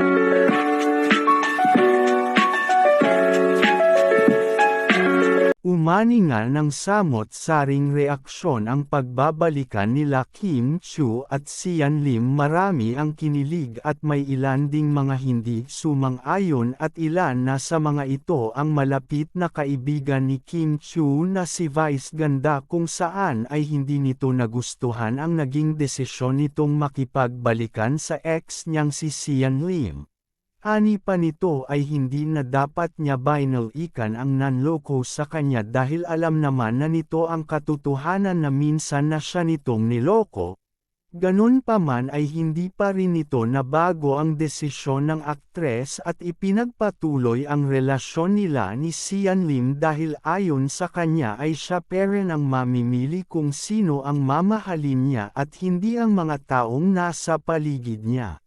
Thank you. Umani nga ng samot-saring reaksyon ang pagbabalikan nila Kim Chu at Sian Lim marami ang kinilig at may ilan ding mga hindi sumang-ayon at ilan na sa mga ito ang malapit na kaibigan ni Kim Chu na si Vice Ganda kung saan ay hindi nito nagustuhan ang naging desisyon nitong makipagbalikan sa ex niyang si Sian Lim. Ani pa nito ay hindi na dapat niya binal-ikan ang nanloko sa kanya dahil alam naman na nito ang katotohanan na minsan na siya nitong niloko. Ganun pa man ay hindi pa rin nito na bago ang desisyon ng aktres at ipinagpatuloy ang relasyon nila ni Sian Lim dahil ayon sa kanya ay siya rin ang mamimili kung sino ang mamahalin niya at hindi ang mga taong nasa paligid niya.